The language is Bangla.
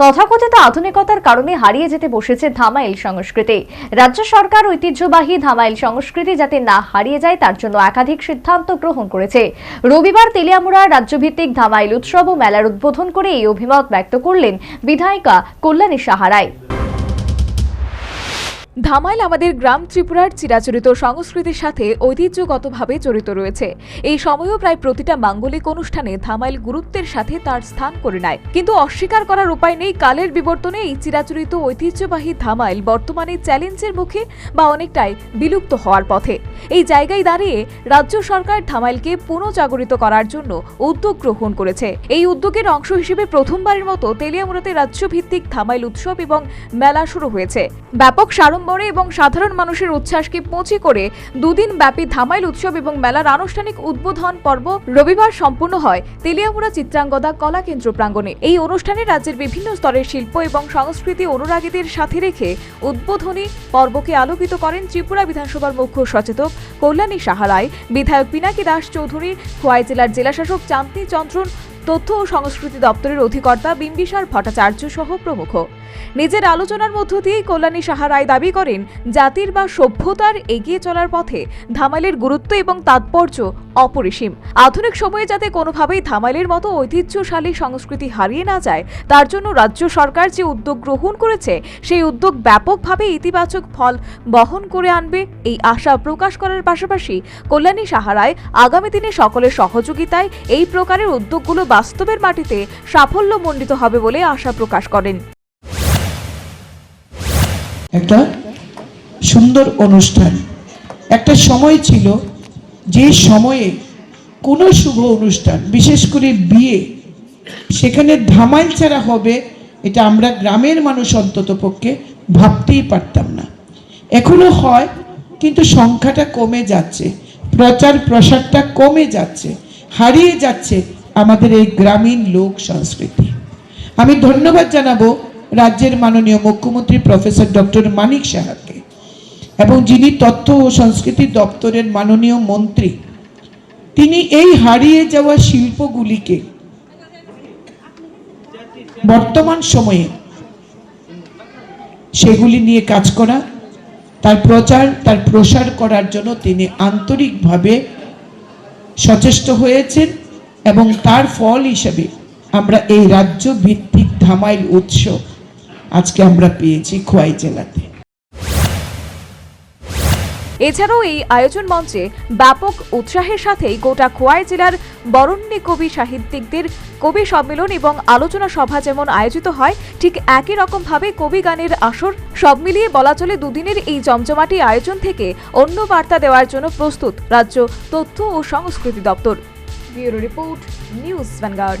তথাকথিত আধুনিকতার কারণে হারিয়ে যেতে বসেছে ধামাইল সংস্কৃতি। রাজ্য সরকার ঐতিহ্যবাহী ধামাইল সংস্কৃতি যাতে না হারিয়ে যায়, তার জন্য একাধিক সিদ্ধান্ত গ্রহণ করেছে। রবিবার তেলিয়ামুড়া রাজ্যভিত্তিক ধামাইল উৎসব ও মেলার উদ্বোধন করে এই অভিমত ব্যক্ত করলেন বিধায়িকা কল্যাণী সাহারায় ধামাইল আমাদের গ্রাম ত্রিপুরার চিরাচরিত সংস্কৃতির সাথে ঐতিহ্যগতভাবে জড়িত রয়েছে। এই সময়ও প্রায় প্রতিটা মাঙ্গলিক অনুষ্ঠানে ধামাইল গুরুত্বের সাথে তার স্থান করে নেয়। কিন্তু অস্বীকার করার উপায় নেই কালের বিবর্তনে এই চিরাচরিত ঐতিহ্যবাহী ধামাইল বর্তমানে চ্যালেঞ্জের মুখে বা অনেকটাই বিলুপ্ত হওয়ার পথে। এই জায়গায় দাঁড়িয়ে রাজ্য সরকার ধামাইলকে পুনঃজাগরিত করার জন্য উদ্যোগ গ্রহণ করেছে। এই উদ্যোগের অংশ হিসেবে প্রথমবারের মতো তেলিয়ামুড়াতে রাজ্যভিত্তিক ধামাইল উৎসব এবং মেলা শুরু হয়েছে। ব্যাপক সাড়ম্বরে এবং সাধারণ মানুষের উচ্ছ্বাসকে পৌঁছে করে দুদিন ব্যাপী ধামাইল উৎসব এবং মেলার আনুষ্ঠানিক উদ্বোধন পর্ব রবিবার সম্পূর্ণ হয়। তেলিয়ামুড়া চিত্রাঙ্গদা কলা কেন্দ্র প্রাঙ্গণে এই অনুষ্ঠানে রাজ্যের বিভিন্ন স্তরের শিল্প এবং সংস্কৃতি অনুরাগীদের সাথে রেখে উদ্বোধনী পর্বকে আলোকিত করেন ত্রিপুরা বিধানসভার মুখ্য সচেতক কল্যাণী সাহারায় বিধায়ক পিনাকি দাস চৌধুরী, খোয়াই জেলার জেলাশাসক চাঁদনী চন্দ্রন, তথ্য ও সংস্কৃতি দপ্তরের অধিকর্তা বিম্বিসার ভট্টাচার্য সহ প্রমুখ। নিজের আলোচনার মধ্য দিয়েই কল্যাণী সাহা রায় দাবি করেন, জাতির বা সভ্যতার এগিয়ে চলার পথে ধামাইলের গুরুত্ব এবং তাৎপর্য অপরিসীম। আধুনিক সময়ে যাতে কোনোভাবেই ধামাইলের মতো ঐতিহ্যশালী সংস্কৃতি হারিয়ে না যায়, তার জন্য রাজ্য সরকার যে উদ্যোগ গ্রহণ করেছে, সেই উদ্যোগ ব্যাপকভাবে ইতিবাচক ফল বহন করে আনবে এই আশা প্রকাশ করার পাশাপাশি কল্যাণী সাহারায় আগামী দিনে সকলের সহযোগিতায় এই প্রকারের উদ্যোগগুলো বাস্তবের মাটিতে সাফল্যমণ্ডিত হবে বলে আশা প্রকাশ করেন। একটা সুন্দর অনুষ্ঠান। একটা সময় ছিল যে সময়ে কোনো শুভ অনুষ্ঠান, বিশেষ করে বিয়ে, সেখানে ধামাইল ছাড়া হবে এটা আমরা গ্রামের মানুষ অন্তত পক্ষে ভাবতেই পারতাম না। এখনও হয়, কিন্তু সংখ্যাটা কমে যাচ্ছে, প্রচার প্রসারটা কমে যাচ্ছে, হারিয়ে যাচ্ছে আমাদের এই গ্রামীণ লোক সংস্কৃতি। আমি ধন্যবাদ জানাব রাজ্যের মাননীয় মুখ্যমন্ত্রী প্রফেসর ডক্টর মানিক সাহাকে এবং যিনি তথ্য ও সংস্কৃতি দপ্তরের মাননীয় মন্ত্রী, তিনি এই হারিয়ে যাওয়া শিল্পগুলিকে বর্তমান সময়ে সেগুলি নিয়ে কাজ করা, তার প্রচার, তার প্রসার করার জন্য তিনি আন্তরিকভাবে সচেষ্ট হয়েছেন এবং তার ফল হিসেবে আমরা এই রাজ্য ভিত্তিক ধামাইল উৎসব আজকে আমরা পেয়েছি খোয়াই জেলাতে। এছাড়াও এই আয়োজন মঞ্চে ব্যাপক উৎসাহের সাথেই গোটা খোয়াই জেলার বরণ্যে কবি সাহিত্যিকদের কবি সম্মেলন এবং আলোচনা সভা যেমন আয়োজিত হয়, ঠিক একই রকমভাবে কবি গানের আসর সব মিলিয়ে বলা চলে দুদিনের এই জমজমাটি আয়োজন থেকে অন্য বার্তা দেওয়ার জন্য প্রস্তুত রাজ্য তথ্য ও সংস্কৃতি দপ্তর। Bureau report, news Vanguard.